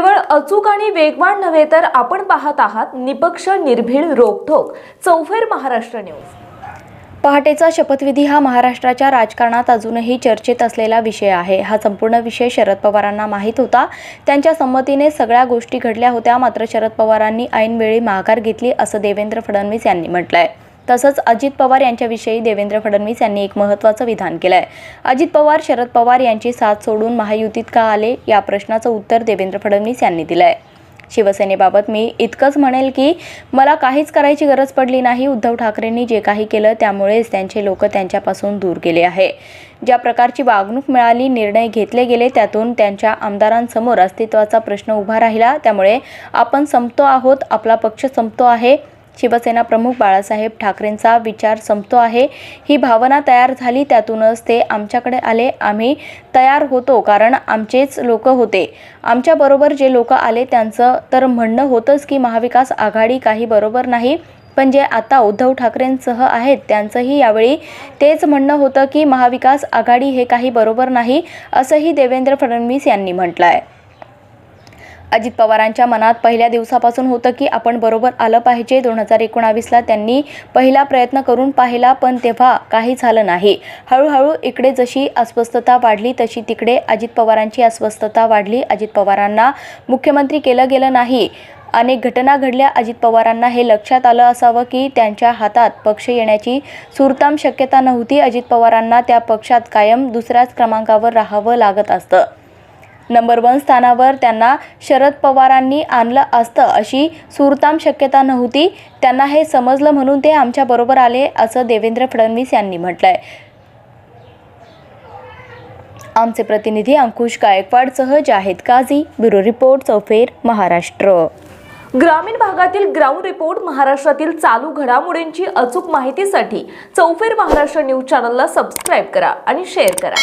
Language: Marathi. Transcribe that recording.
केवळ अचूक आणि वेगवान नव्हे तर आपण पाहत आहात निपक्ष निर्भीड रोखोक चौफेर महाराष्ट्र न्यूज. पहाटेचा शपथविधी हा महाराष्ट्राच्या राजकारणात अजूनही चर्चेत असलेला विषय आहे. हा संपूर्ण विषय शरद पवारांना माहीत होता. त्यांच्या संमतीने सगळ्या गोष्टी घडल्या होत्या मात्र शरद पवारांनी ऐनवेळी माघार घेतली असं देवेंद्र फडणवीस यांनी म्हटलं आहे तसंच अजित पवार यांच्याविषयी देवेंद्र फडणवीस यांनी एक महत्त्वाचं विधान केलं आहे अजित पवार शरद पवार यांची साथ सोडून महायुतीत का आले? या प्रश्नाचं उत्तर देवेंद्र फडणवीस यांनी दिलं आहे शिवसेनेबाबत मी इतकंच म्हणेल की मला काहीच करायची गरज पडली नाही. उद्धव ठाकरेंनी जे काही केलं त्यामुळेच त्यांचे लोक त्यांच्यापासून दूर गेले आहे. ज्या प्रकारची वागणूक मिळाली निर्णय घेतले गेले त्यातून त्यांच्या आमदारांसमोर अस्तित्वाचा प्रश्न उभा राहिला. त्यामुळे आपण संपतो आहोत आपला पक्ष संपतो आहे. शिवसेना प्रमुख बाळासाहेब ठाकरेंचा विचार संपतो आहे. ही भावना तयार झाली त्यातूनच ते आमच्याकडे आले. आम्ही तयार होतो कारण आमचेच लोक होते. आमच्याबरोबर जे लोक आले त्यांचं तर म्हणणं होतंच की महाविकास आघाडी काही बरोबर नाही. पण जे आता उद्धव ठाकरेंसह आहेत त्यांचंही यावेळी तेच म्हणणं होतं की महाविकास आघाडी हे काही बरोबर नाही असंही देवेंद्र फडणवीस यांनी म्हटलं आहे अजित पवारांच्या मनात पहिल्या दिवसापासून होतं की आपण बरोबर आलं पाहिजे. दोन हजार एकोणावीसला त्यांनी पहिला प्रयत्न करून पाहिला पण तेव्हा काही झालं नाही. हळूहळू इकडे जशी अस्वस्थता वाढली तशी तिकडे अजित पवारांची अस्वस्थता वाढली. अजित पवारांना मुख्यमंत्री केलं गेलं नाही. अनेक घटना घडल्या. अजित पवारांना हे लक्षात आलं असावं की त्यांच्या हातात पक्ष येण्याची सुरताम शक्यता नव्हती. अजित पवारांना त्या पक्षात कायम दुसऱ्याच क्रमांकावर राहावं लागत असतं. नंबर वन स्थानावर त्यांना शरद पवारांनी आणलं असतं अशी सुरताम शक्यता नव्हती. त्यांना हे समजलं म्हणून ते आमच्याबरोबर आले असं देवेंद्र फडणवीस यांनी म्हटलंय. आमचे प्रतिनिधी अंकुश गायकवाडसह जाहीद काझी ब्युरो रिपोर्ट चौफेर महाराष्ट्र. ग्रामीण भागातील ग्राउंड रिपोर्ट महाराष्ट्रातील चालू घडामोडींची अचूक माहितीसाठी चौफेर महाराष्ट्र न्यूज चॅनलला सबस्क्राईब करा आणि शेअर करा.